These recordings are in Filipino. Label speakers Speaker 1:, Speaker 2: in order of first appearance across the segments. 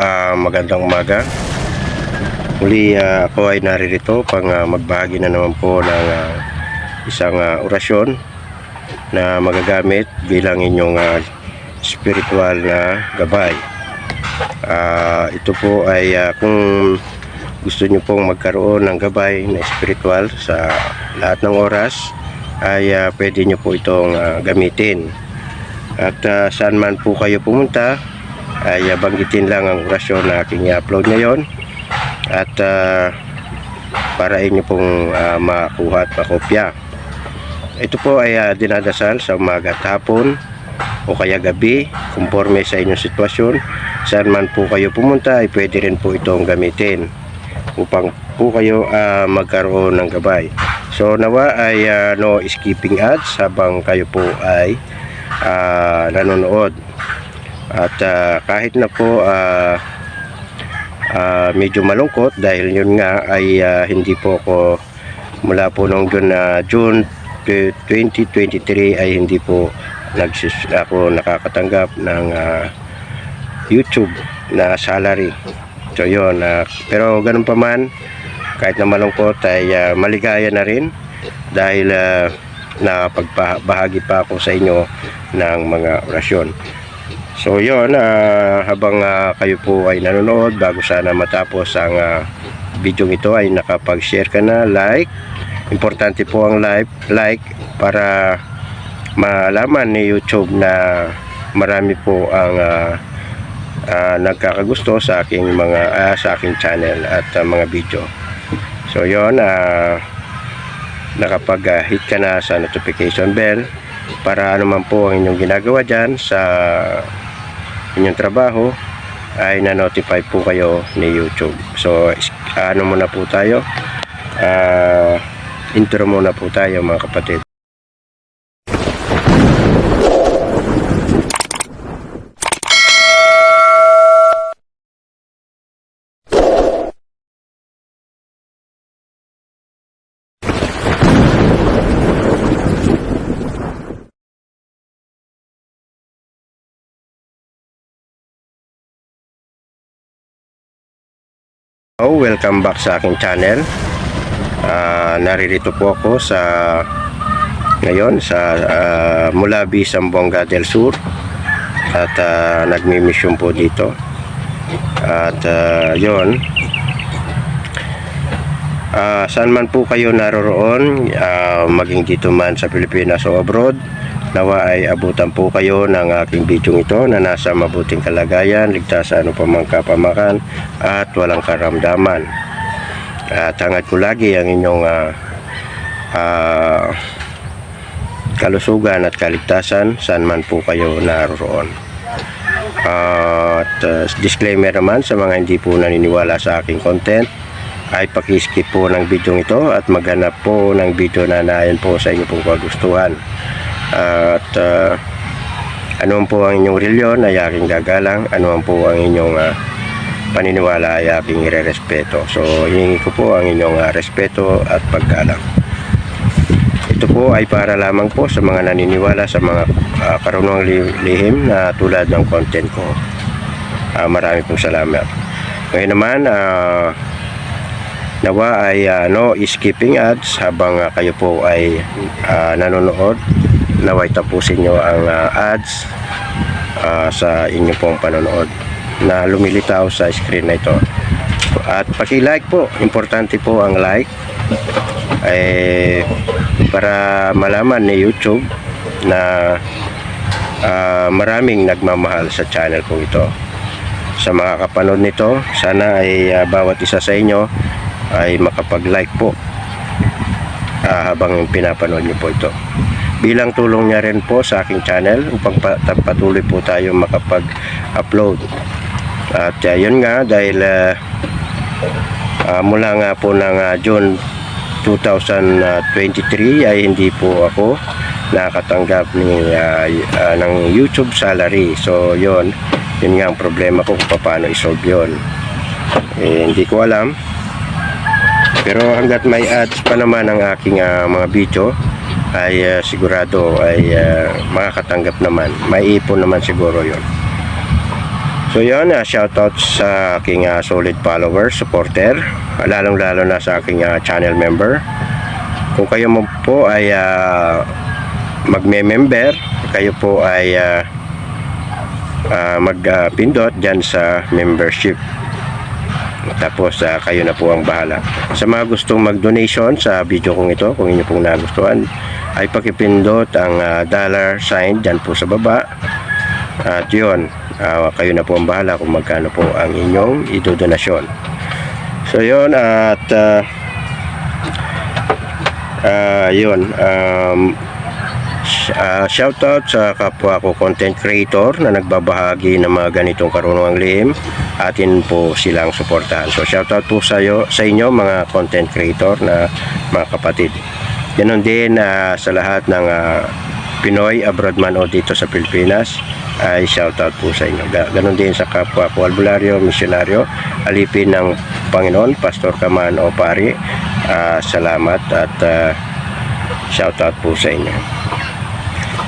Speaker 1: ah, magandang umaga. Muli ah, ako ay naririto pang ah, magbahagi na naman po ng ah, isang ah, orasyon na magagamit bilang inyong ah, spiritual na gabay. Ah, ito po ay ah, kung gusto nyo pong magkaroon ng gabay na spiritual sa lahat ng oras ay ah, pwede nyo po itong ah, gamitin. At ah, saan man po kayo pumunta ay ah, banggitin lang ang orasyon na aking i-upload ngayon at ah, para inyo pong ah, makuha at makopya. Ito po ay ah, dinadasal sa umaga at hapon o kaya gabi conforme sa inyong sitwasyon. Saan man po kayo pumunta ay pwede rin po itong gamitin upang po kayo ah, magkaroon ng gabay. So nawa ay ah, no skipping ads habang kayo po ay ah, nanonood. At ah, kahit na po ah, ah, medyo malungkot dahil yun nga ay ah, hindi po ako mula po nung June, na June 2023 ay hindi po nagsis ako nakakatanggap ng ah, YouTube na salary. So yun, ah, pero ganun pa man kahit na malungkot ay ah, maligaya na rin dahil uh, napagbahagi pa ako sa inyo ng mga orasyon. So yun, ah, habang ah, kayo po ay nanonood bago sana matapos ang ah, video ito ay nakapag-share ka na, like. Importante po ang like, like para malaman ni YouTube na marami po ang ah, ah, nagkakagusto sa aking mga ah, sa aking channel at ah, mga video. So yun, ah, nakapag-hit ka na sa notification bell para anuman po ang inyong ginagawa dyan sa inyong trabaho ay na-notify po kayo ni YouTube. So, ano muna po tayo? Ah, intro muna po tayo mga kapatid. Oh, welcome back sa aking channel. Ah, naririto po ako sa ngayon sa ah, Mulabi, Zamboanga del Sur at ah, nagmi-mission po dito. At ah, yon Ah, saan man po kayo naroroon, ah, maging dito man sa Pilipinas o abroad, nawa ay abutan po kayo ng aking video ito na nasa mabuting kalagayan, ligtas sa ano pa mang kapamakan at walang karamdaman. At hangad ko lagi ang inyong ah, ah, kalusugan at kaligtasan saan man po kayo naroroon. At ah, disclaimer naman sa mga hindi po naniniwala sa aking content ay pakiskip po ng video ito at maghanap po ng video na naayon po sa inyo pong kagustuhan. At uh, anuman po ang inyong reliyon ay aking gagalang, anuman po ang inyong ah, paniniwala ay aking irerespeto. So, hihingi ko po ang inyong ah, respeto at paggalang. Ito po ay para lamang po sa mga naniniwala sa mga uh, karunong li- lihim na tulad ng content ko. Ah, marami pong salamat. Ngayon naman, ah, nawa ay ah, no skipping ads habang ah, kayo po ay ah, nanonood. Naway tapusin nyo ang ah, ads ah, sa inyo pong panonood na lumilitaw sa screen na ito. At paki-like po, importante po ang like eh, para malaman ni YouTube na ah, maraming nagmamahal sa channel ko ito. Sa mga kapanood nito, sana ay ah, bawat isa sa inyo ay makapag-like po ah, habang pinapanood niyo po ito. Bilang tulong niya rin po sa aking channel upang pa- patuloy po tayo makapag-upload. At ah, yun nga dahil ah, ah, mula nga po ng ah, June 2023 ay hindi po ako nakatanggap ni y- ah, ng YouTube salary. So yon yun nga ang problema ko kung paano isolve yun. Eh, hindi ko alam. Pero hanggat may ads pa naman ang aking ah, mga video ay ah, sigurado ay ah, makakatanggap naman. May ipon naman siguro yon. So yun, uh, shoutout sa aking ah, solid follower, supporter, lalong lalo na sa aking ah, channel member. Kung kayo mo po ay ah, magme-member, kayo po ay ah, ah, mag-pindot dyan sa membership. Tapos ah, kayo na po ang bahala. Sa mga gustong mag-donation sa video kong ito, kung inyo pong nagustuhan, ay pakipindot ang ah, dollar sign dyan po sa baba. At yun, ah, kayo na po ang bahala kung magkano po ang inyong idodonasyon. So yun, at ah, ah, yun, um, ah, shoutout sa kapwa ko content creator na nagbabahagi ng mga ganitong karunungang lihim atin po silang suportahan. So shoutout po sa, iyo, sa inyo mga content creator na mga kapatid. Ganon din ah, sa lahat ng ah, Pinoy abroad man o dito sa Pilipinas ay shoutout po sa inyo. Ga- Ganon din sa kapwa ko albularyo, misyonaryo, alipin ng Panginoon, Pastor Kaman o Pari. Ah, salamat at ah, shoutout po sa inyo.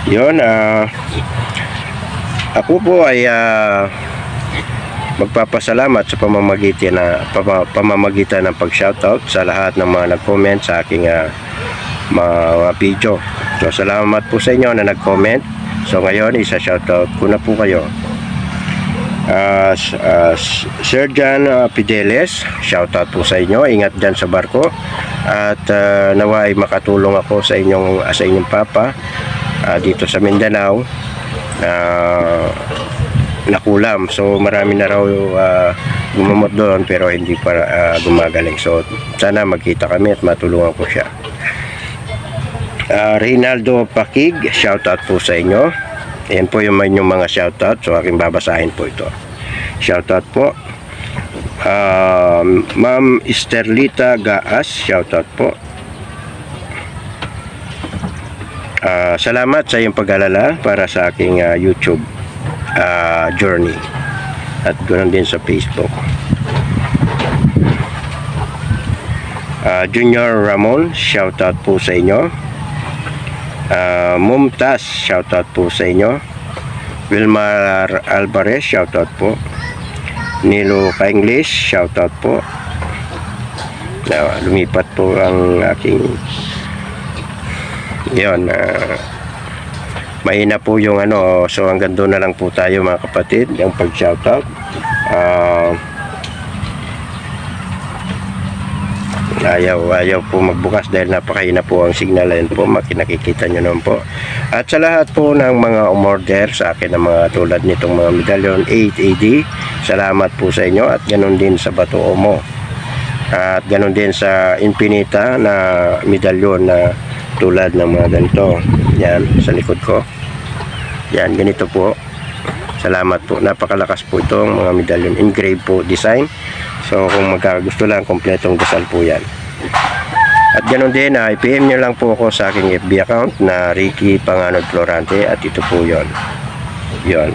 Speaker 1: Yun, ah, ako po ay ah, magpapasalamat sa pamamagitan na pama- pamamagitan ng pag-shoutout sa lahat ng mga nag-comment sa aking ah, mga video. So salamat po sa inyo na nag-comment. So ngayon isa shoutout ko na po kayo. Ah, s- Sir John ah, Pideles, shoutout po sa inyo. Ingat dyan sa barko. At ah, nawa ay makatulong ako sa inyong sa inyong papa ah, dito sa Mindanao na nakulam. So marami na raw uh, gumamot doon pero hindi pa ah, gumagaling. So sana magkita kami at matulungan ko siya. Ah, Reynaldo Pakig, shoutout po sa inyo. Ayan po yung inyong mga shoutout. So aking babasahin po ito. Shoutout po. Ah, Ma'am Esterlita Gaas, shoutout po. Ah, salamat sa iyong pag-alala para sa aking ah, YouTube ah, journey at ganoon din sa Facebook. Ah, Junior Ramon, shoutout po sa inyo. Ah, Mumtaz, shoutout po sa inyo. Wilmar Alvarez, shoutout po. Nilo Ka-English, shoutout po. Na, lumipat po ang aking yon ah, mahina po yung ano so hanggang doon na lang po tayo mga kapatid yung pag shoutout Ah, ayaw ayaw po magbukas dahil napakahina po ang signal. Ayun po makinakikita nyo naman po. At sa lahat po ng mga umorder sa akin ng mga tulad nitong mga medalyon 8AD salamat po sa inyo at ganun din sa Bato Omo at ganun din sa Infinita na medalyon na tulad ng mga ganito yan sa likod ko. Yan ganito po. Salamat po. Napakalakas po itong mga medalyon engraved po design. So kung magkagusto lang kompletong dasal po yan. At ganun din ay PM nyo lang po ako sa aking FB account na Ricky Panganod Florante. At ito po yon yon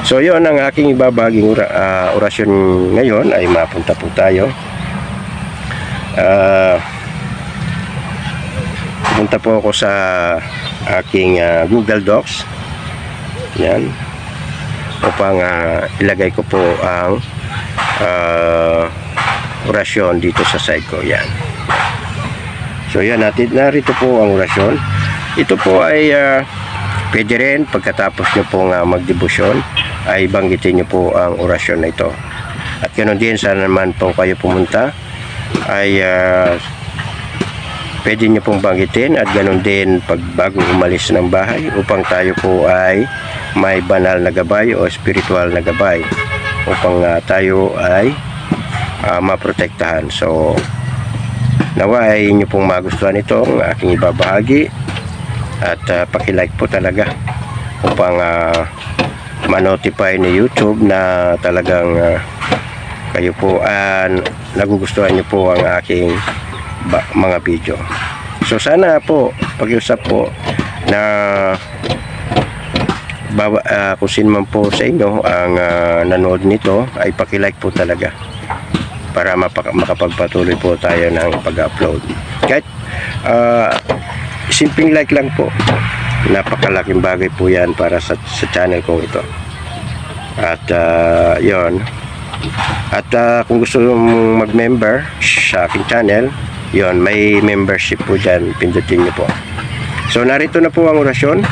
Speaker 1: so yon ang aking ibabaging ora- ah, orasyon ngayon. Ay mapunta po tayo. Ah, pumunta po ako sa aking ah, Google Docs. Yan. Upang ah, ilagay ko po ang ah, orasyon dito sa side ko. Yan. So yan natin narito po ang orasyon. Ito po ay ah, pwede rin pagkatapos nyo po nga magdebosyon ay banggitin nyo po ang orasyon na ito. At ganoon din sana naman po kayo pumunta ay ah, pwede nyo pong banggitin at ganun din pag bago umalis ng bahay upang tayo po ay may banal na gabay o spiritual na gabay upang ah, tayo ay ah, maprotektahan. So, nawa ay inyo pong magustuhan itong aking ibabahagi at ah, pakilike po talaga upang ah, ma-notify ni YouTube na talagang ah, kayo po ah, nagugustuhan nyo po ang aking mga video. So sana po pag-usap po na bawa, ah, kung sino man po sa inyo ang ah, nanood nito ay pakilike po talaga para makapagpatuloy po tayo ng pag-upload. Kahit ah, simpleng like lang po. Napakalaking bagay po yan para sa, sa channel kong ito. At uh, yon. At ah, kung gusto mong mag-member sa aking channel, yon may membership po dyan. Pindutin niyo po. So narito na po ang orasyon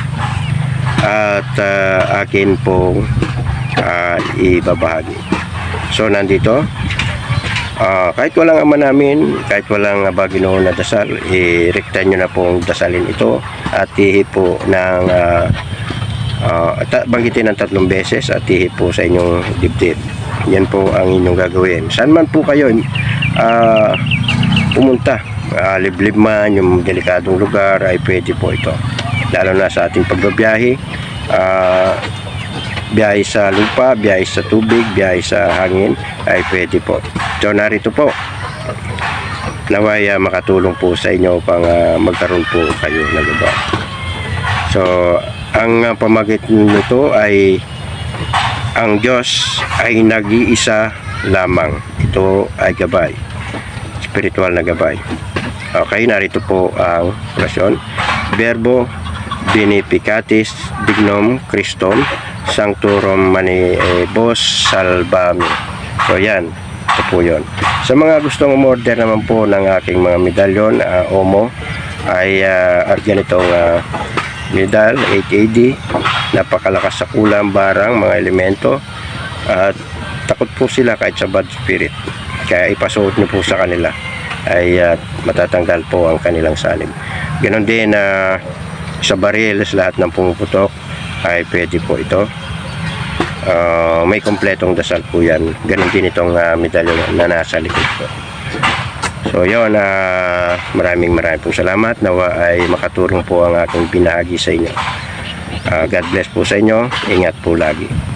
Speaker 1: at ah, akin pong ah, ibabahagi. So nandito, ah, kahit walang ama namin, kahit walang bagino na dasal, i-rekta nyo na pong dasalin ito at ihipo ng ah, ah, ta- banggitin ng tatlong beses at ihipo sa inyong dibdib. Yan po ang inyong gagawin. Saan man po kayo ah, pumunta, ah, liblib man, yung delikadong lugar, ay pwede po ito. Lalo na sa ating pagbabiyahe, ah, biyahe sa lupa, biyahe sa tubig, biyahe sa hangin, ay pwede po. So narito po, naway ah, makatulong po sa inyo pang ah, magkaroon po kayo ng iba. So, ang uh, pamagitan nito ay ang Diyos ay nag-iisa lamang. Ito ay gabay. Spiritual na gabay. Okay, narito po ang orasyon. Verbo Beneficatis Dignum Christum Sanctorum Manibus Salvami. So yan, ito po yun. Sa mga gustong umorder naman po ng aking mga medalyon, ah, Omo, ay uh, ganitong ah, medal 8AD napakalakas sa kulang barang mga elemento at takot po sila kahit sa bad spirit kaya ipasuot niyo po sa kanila ay ah, matatanggal po ang kanilang salim ganon din na sa baril sa lahat ng pumuputok ay pwede po ito Ah, may kompletong dasal po yan ganon din itong uh, medalyon na nasa likod po So yun, ah, maraming maraming pong salamat. Nawa ay makatulong po ang aking pinahagi sa inyo. Ah, God bless po sa inyo. Ingat po lagi.